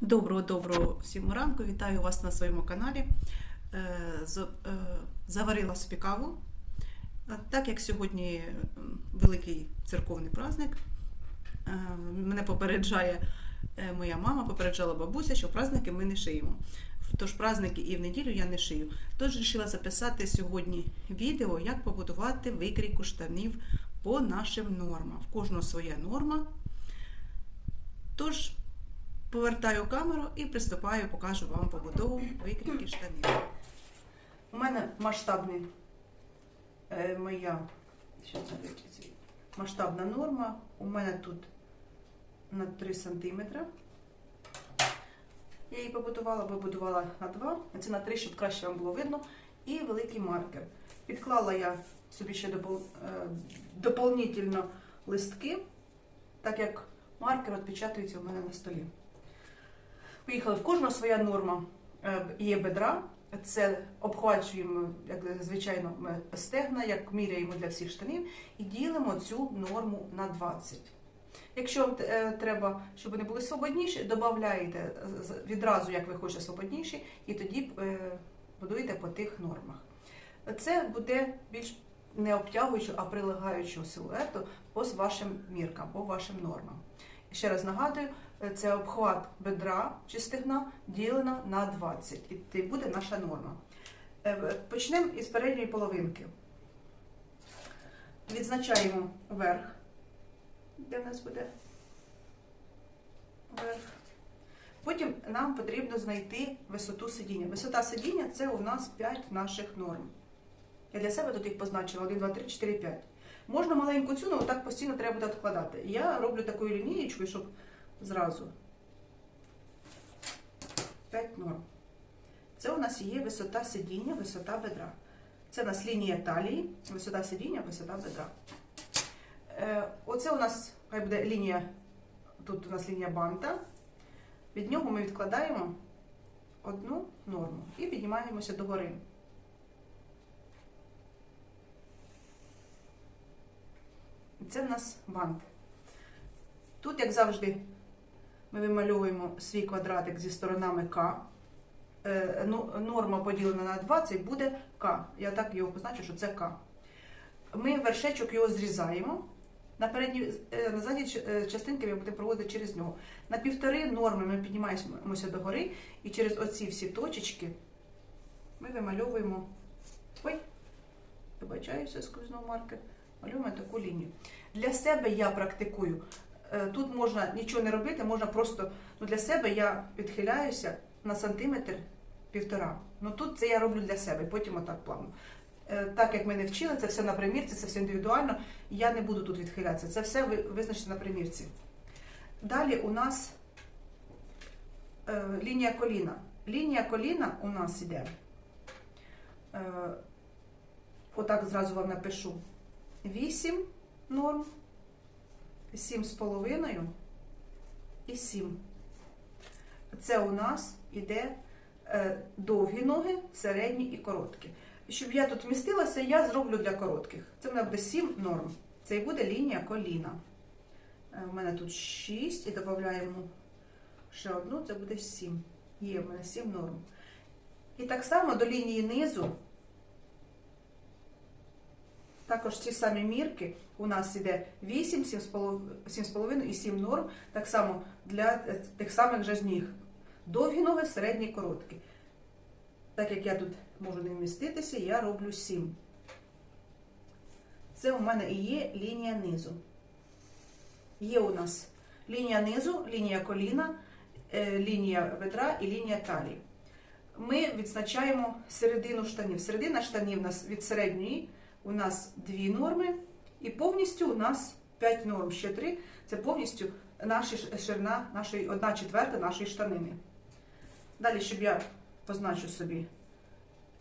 Доброго доброго всім ранку. Вітаю вас на своєму каналі. Е, е, Заварила собі каву. Так як сьогодні великий церковний праздник, е, мене попереджає моя мама, попереджала бабуся, що праздники ми не шиємо. Тож праздники і в неділю я не шию. Тож вирішила записати сьогодні відео, як побудувати викрійку штанів по нашим нормам. В кожного своя норма. Тож Повертаю камеру і приступаю, покажу вам побудову викрійки штанів. У мене масштабний е, моя що це масштабна норма. У мене тут на 3 см. Я її побудувала, побудувала на 2, а це на 3, щоб краще вам було видно. І великий маркер. Підклала я собі ще допол... е, листки, так як маркер відпечатується у мене на столі. Поїхали в кожного своя норма. Е, Є бедра, це обхвачуємо, як звичайно, ми стегна, як міряємо для всіх штанів, і ділимо цю норму на 20. Якщо вам е, треба, щоб вони були свободніші, додаєте відразу, як ви хочете, свободніші, і тоді е, будуєте по тих нормах. Це буде більш не обтягуючого, а прилягаючого силуету по вашим міркам, по вашим нормам. Ще раз нагадую, це обхват бедра чи стегна ділено на 20. І це буде наша норма. Е, Почнемо із передньої половинки. Відзначаємо верх, де в нас буде верх. Потім нам потрібно знайти висоту сидіння. Висота сидіння це у нас 5 наших норм. Я для себе тут їх позначила 1, 2, 3, 4, 5. Можна маленьку цю, але так постійно треба буде відкладати. Я роблю такою лінієчкою, щоб зразу 5 норм. Це у нас є висота сидіння, висота бедра. Це у нас лінія талії, висота сидіння, висота бедра. Е, Оце у нас хай буде лінія, тут у нас лінія банта. Від нього ми відкладаємо одну норму і піднімаємося догори. Це в нас бант. Тут, як завжди, ми вимальовуємо свій квадратик зі сторонами К. Е, ну, Норма поділена на 20 буде К. Я так його позначу, що це К. Ми вершечок його зрізаємо. На передній, е, на задній е, частинки ми будемо проводити через нього. На півтори норми ми піднімаємося догори і через оці всі точечки ми вимальовуємо. Ой, вибачаюся, скрізнув маркер. Малюємо таку лінію. Для себе я практикую. Е, Тут можна нічого не робити, можна просто ну для себе я відхиляюся на сантиметр півтора. Ну тут це я роблю для себе, потім отак плавно. Е, Так як ми не вчили, це все на примірці, це все індивідуально. Я не буду тут відхилятися. Це все ви визначите на примірці. Далі у нас е, лінія коліна. Лінія коліна у нас іде. Е, отак зразу вам напишу. 8 норм, 7 з половиною і 7. Це у нас іде довгі ноги, середні і короткі. Щоб я тут вмістилася, я зроблю для коротких. Це в мене буде 7 норм. Це і буде лінія коліна. Е, У мене тут 6 і додаємо ще одну, це буде 7. Є в мене 7 норм. І так само до лінії низу. Також ці самі мірки у нас іде 8, 7,5 і 7 норм, так само для тих самих же ніг. Довгі ноги, середні, короткі. Так як я тут можу не вміститися, я роблю 7. Це у мене і є лінія низу. Є у нас лінія низу, лінія коліна, е, лінія бедра і лінія талії. Ми відзначаємо середину штанів. Середина штанів у нас від середньої у нас дві норми, і повністю у нас 5 норм, ще 3. Це повністю наша ширина, нашої, 1 четверта нашої штанини. Далі, щоб я позначу собі,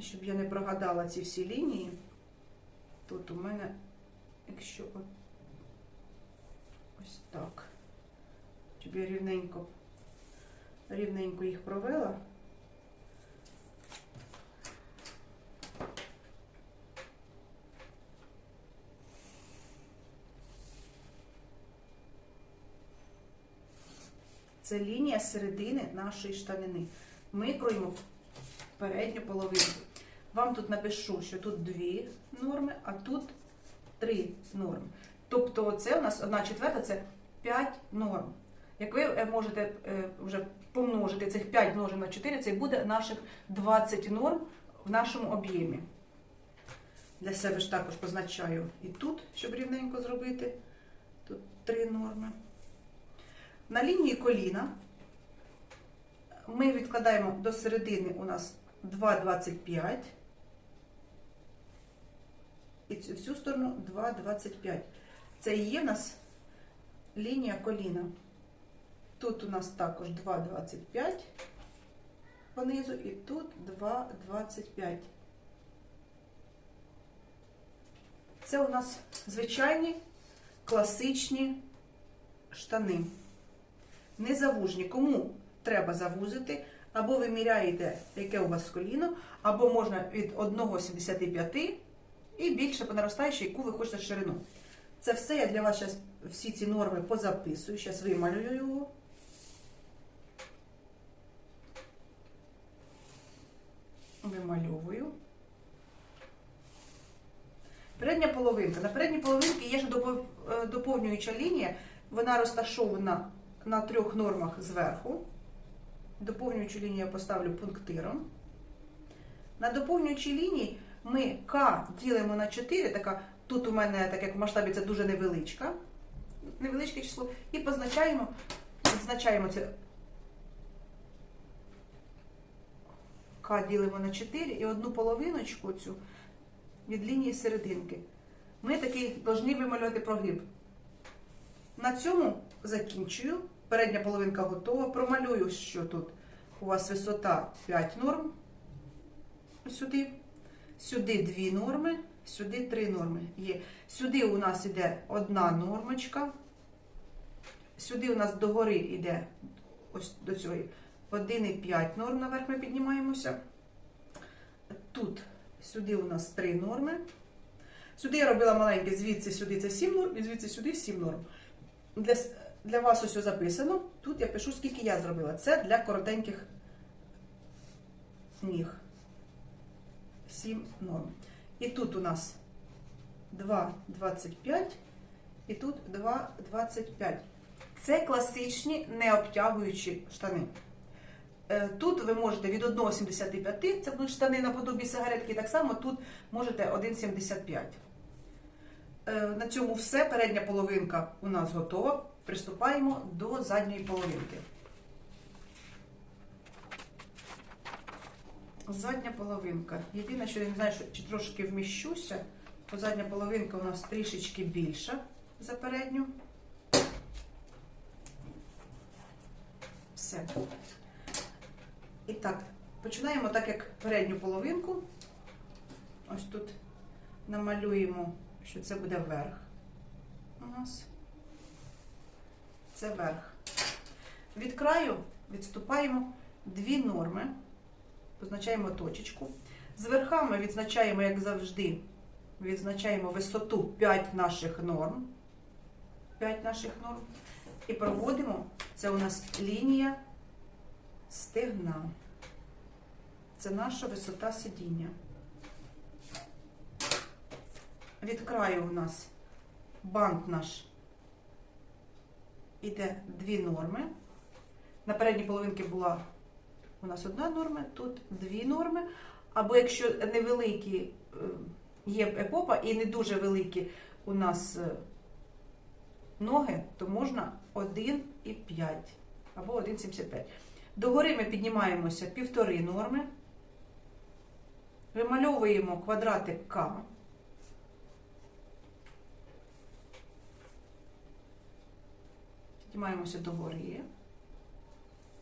щоб я не прогадала ці всі лінії, тут у мене, якщо ось так, щоб я рівненько, рівненько їх провела. Це лінія середини нашої штанини. Ми кроємо передню половину. Вам тут напишу, що тут дві норми, а тут три норми. Тобто це у нас одна четверта це 5 норм. Як ви е, можете е, вже помножити цих 5 множимо на 4, це буде наших 20 норм в нашому об'ємі. Для себе ж також позначаю і тут, щоб рівненько зробити. Тут 3 норми. На лінії коліна ми відкладаємо до середини у нас 2,25. І цю всю сторону 2,25. Це і є в нас лінія коліна. Тут у нас також 2,25 понизу і тут 2,25. Це у нас звичайні класичні штани. Не завужні. Кому треба завузити, або ви міряєте, яке у вас коліно, або можна від 1,75 і більше по наростаючій, яку ви хочете ширину. Це все я для вас зараз всі ці норми позаписую. Зараз вималюю його. Вимальовую. Передня половинка. На передній половинці є ще доповнююча лінія. Вона розташована на трьох нормах зверху. Доповнюючу лінію я поставлю пунктиром. На доповнюючій лінії ми К ділимо на 4, така, тут у мене, так як в масштабі, це дуже невеличка, невеличке число, і позначаємо, відзначаємо це К ділимо на 4 і одну половиночку цю від лінії серединки. Ми такий повинні вималювати прогиб. На цьому закінчую. Передня половинка готова. Промалюю, що тут у вас висота 5 норм. Сюди. Сюди 2 норми, сюди 3 норми. Є. Сюди у нас йде одна нормочка. Сюди у нас догори йде ось до цього 1,5 норм наверх ми піднімаємося. Тут сюди у нас 3 норми. Сюди я робила маленьке, звідси сюди це 7 норм, і звідси сюди 7 норм. Для, для вас ось записано. Тут я пишу, скільки я зробила. Це для коротеньких ніг. 7 норм. І тут у нас 2,25 і тут 2,25. Це класичні необтягуючі штани. Е, Тут ви можете від 1,75, це будуть штани наподобі сигаретки, так само тут можете 1,75. Е, На цьому все. Передня половинка у нас готова. Приступаємо до задньої половинки. Задня половинка. Єдине, що я не знаю, чи трошки вміщуся, то задня половинка у нас трішечки більша за передню. Все. І так, починаємо так, як передню половинку. Ось тут намалюємо, що це буде верх у нас. Це верх. Від краю відступаємо дві норми, позначаємо точечку. З верхами відзначаємо, як завжди, відзначаємо висоту 5 наших норм. 5 наших норм. І проводимо, це у нас лінія стегна. Це наша висота сидіння. Від краю у нас бант наш іде дві норми. На передній половинці була у нас одна норма, тут дві норми. Або якщо невеликі е, є епопа і не дуже великі у нас е, ноги, то можна 1,5 або 1,75. Догори ми піднімаємося півтори норми. Вимальовуємо квадратик К. Піднімаємося догори.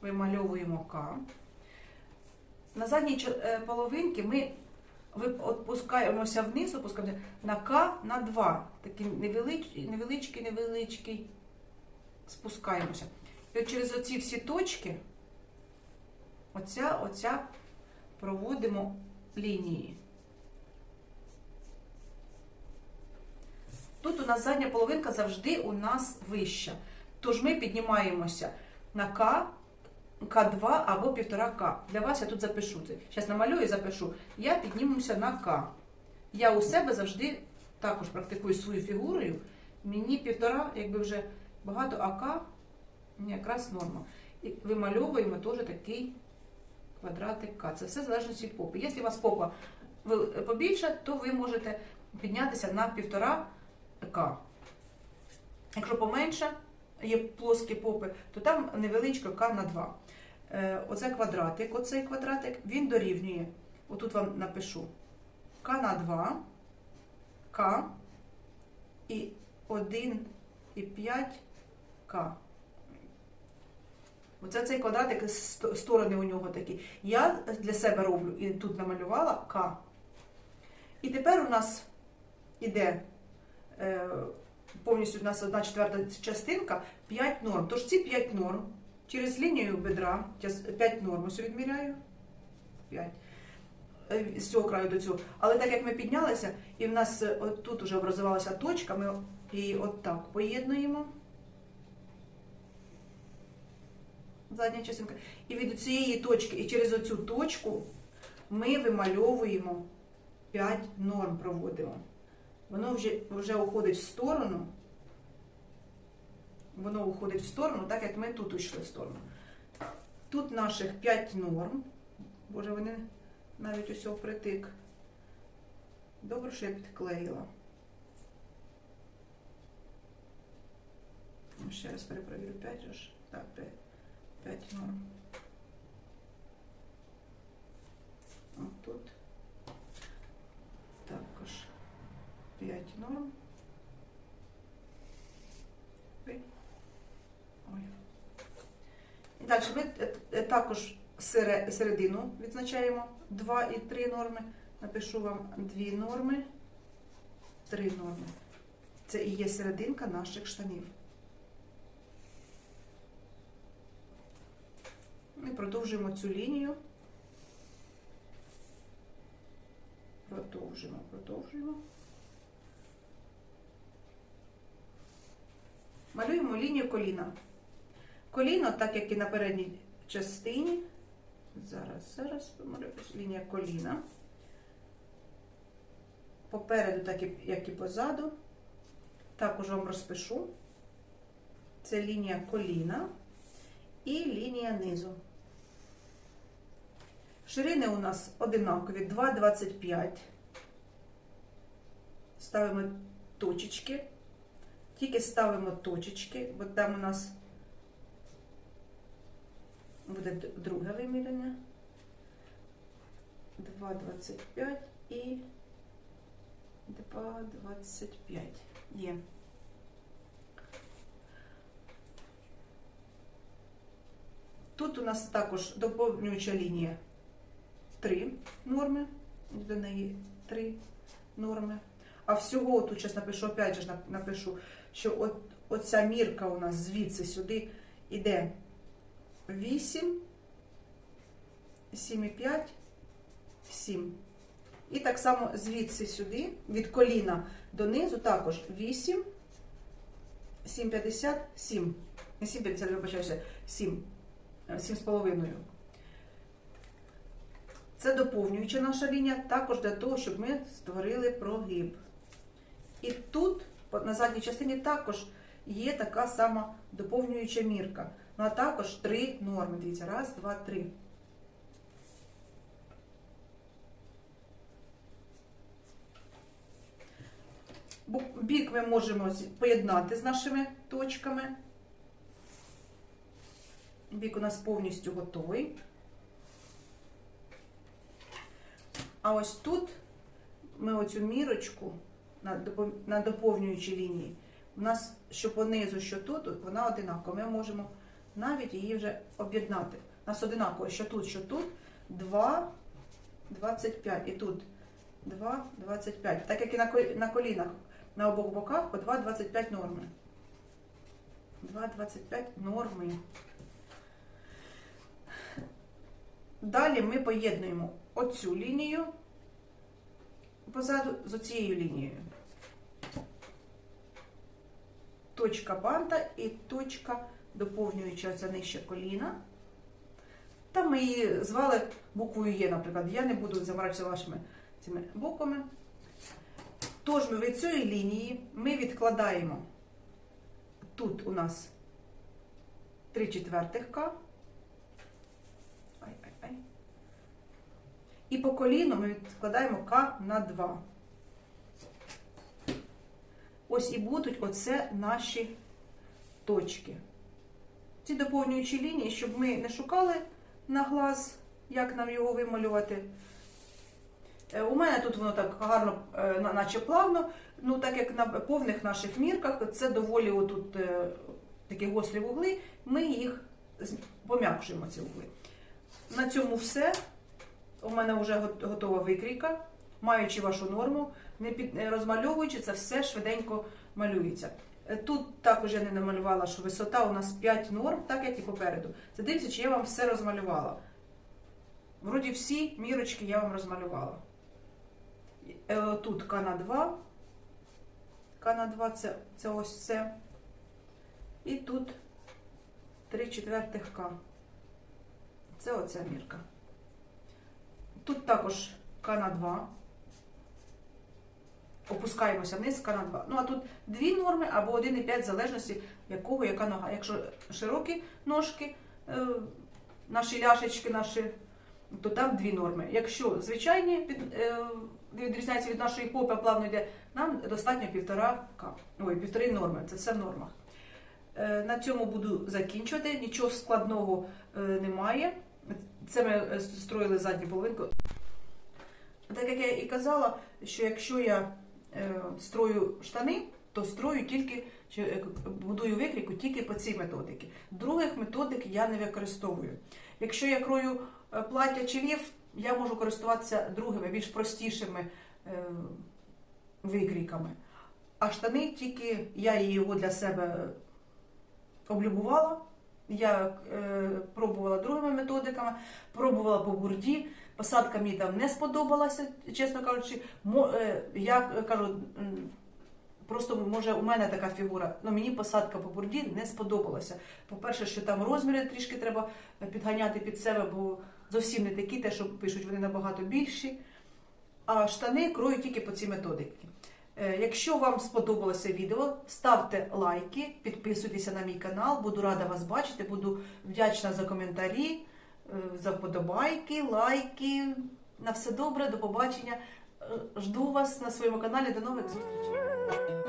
Вимальовуємо К. На задній е, половинці ми опускаємося вниз, опускаємося на К на 2. Такий невеличкий, невеличкий, невеличкий. Спускаємося. І от через оці всі точки, оця, оця проводимо лінії. Тут у нас задня половинка завжди у нас вища. Тож ми піднімаємося на К, К2 або 1,5К. Для вас я тут запишу це. Зараз намалюю і запишу. Я піднімуся на К. Я у себе завжди також практикую свою фігурою. Мені півтора, якби вже багато, а К мені якраз норма. І вимальовуємо теж такий квадратик К. Це все залежить від попи. Якщо у вас попа вел- побільша, то ви можете піднятися на півтора К. Якщо поменше, є плоскі попи, то там невеличко К на 2. Е, Оце квадратик, оцей квадратик, він дорівнює. Отут вам напишу К на 2, К і 1 і 5 К. Оце цей квадратик, ст- сторони у нього такі. Я для себе роблю і тут намалювала К. І тепер у нас іде е, повністю у нас одна четверта частинка 5 норм. Тож ці 5 норм через лінію бедра, 5 норм ось відміряю. 5. Е, З цього краю до цього. Але так як ми піднялися, і в нас е, от тут вже образувалася точка, ми її от так поєднуємо. Задня частинка. І від цієї точки, і через оцю точку ми вимальовуємо 5 норм проводимо. Воно вже, вже уходить в сторону. Воно уходить в сторону, так як ми тут йшли в сторону. Тут наших 5 норм. Боже, вони навіть ось притик. Добре, що я підклеїла. Ще раз перепровірю 5 же ж. Так, 5. 5 норм. От тут. Також 5 норм. І далі ми е, е, також середину відзначаємо 2 і 3 норми. Напишу вам 2 норми, 3 норми. Це і є серединка наших штанів. Ми продовжуємо цю лінію. Продовжуємо, продовжуємо. Малюємо лінію коліна. Коліно, так як і на передній частині. Зараз, зараз помалюю лінія коліна. Попереду, так як і позаду. Також вам розпишу. Це лінія коліна і лінія низу. Ширини у нас одинакові 2,25. Ставимо точечки. Тільки ставимо точечки, бо там у нас буде друге виміряння. 2,25 і 2,25. Є. Тут у нас також доповнююча лінія 3 норми, до неї 3 норми. А всього тут зараз напишу, опять же напишу, що от, оця мірка у нас звідси сюди йде 8, 7,5, 7. І так само звідси сюди, від коліна донизу також 8, 7,50, 7. Не 7,50, вибачаюся, 7. 7,5. Це доповнююча наша лінія, також для того, щоб ми створили прогиб. І тут, на задній частині, також є така сама доповнююча мірка. Ну а також три норми. Дивіться, раз, два, три. Бік ми можемо поєднати з нашими точками. Бік у нас повністю готовий. А ось тут ми оцю мірочку на, допов- доповнюючій лінії, у нас що понизу, що тут, вона одинакова. Ми можемо навіть її вже об'єднати. У нас одинаково, що тут, що тут 2, 25. І тут 2, 25. Так як і на колінах на обох боках по 2, 25 норми. 2, 25 норми. Далі ми поєднуємо оцю лінію позаду з оцією лінією. Точка банта і точка доповнюючи оце нижче коліна. Там ми її звали буквою Є, наприклад. Я не буду заморачуватися вашими цими буквами. Тож ми від цієї лінії ми відкладаємо тут у нас 3 четвертих К. І по коліну ми відкладаємо К на 2. Ось і будуть оце наші точки. Ці доповнюючі лінії, щоб ми не шукали на глаз, як нам його вималювати. Е, У мене тут воно так гарно, е, наче плавно. Ну, так як на повних наших мірках, це доволі отут е, такі гострі вугли, ми їх пом'якшуємо ці вугли. На цьому все. У мене вже готова викрійка. Маючи вашу норму, не під, не розмальовуючи, це все швиденько малюється. Е, Тут також я не намалювала, що висота у нас 5 норм, так як і попереду. Це дивіться, чи я вам все розмалювала. Вроді всі мірочки я вам розмалювала. Е, Тут К на 2. К на 2 це, це ось це. І тут 3 четвертих К. Це оця мірка. Тут також К на 2. Опускаємося вниз, К на 2. Ну а тут дві норми або 1,5 в залежності якого яка нога. Якщо широкі ножки, е, наші ляшечки, наші, то там дві норми. Якщо звичайні від, е, відрізняються від нашої попи, плавно йде, нам достатньо півтора Ой, півтори норми. Це все в нормах. Е, На цьому буду закінчувати. Нічого складного немає. Це ми строїли задню половинку. Так як я і казала, що якщо я строю штани, то строю тільки чи е, будую викрійку тільки по цій методиці. Других методик я не використовую. Якщо я крою е, плаття чи лів, я можу користуватися другими, більш простішими е, викрійками. А штани тільки я його для себе облюбувала. Я е, пробувала другими методиками, пробувала по бурді. Посадка мені там не сподобалася, чесно кажучи. Е, я кажу, просто може у мене така фігура, але мені посадка по бурді не сподобалася. По-перше, що там розміри трішки треба підганяти під себе, бо зовсім не такі, те, що пишуть, вони набагато більші. А штани крою тільки по цій методиці. Е, Якщо вам сподобалося відео, ставте лайки, підписуйтеся на мій канал, буду рада вас бачити, буду вдячна за коментарі, за вподобайки, лайки. На все добре, до побачення. Е, Жду вас на своєму каналі. До нових зустрічей.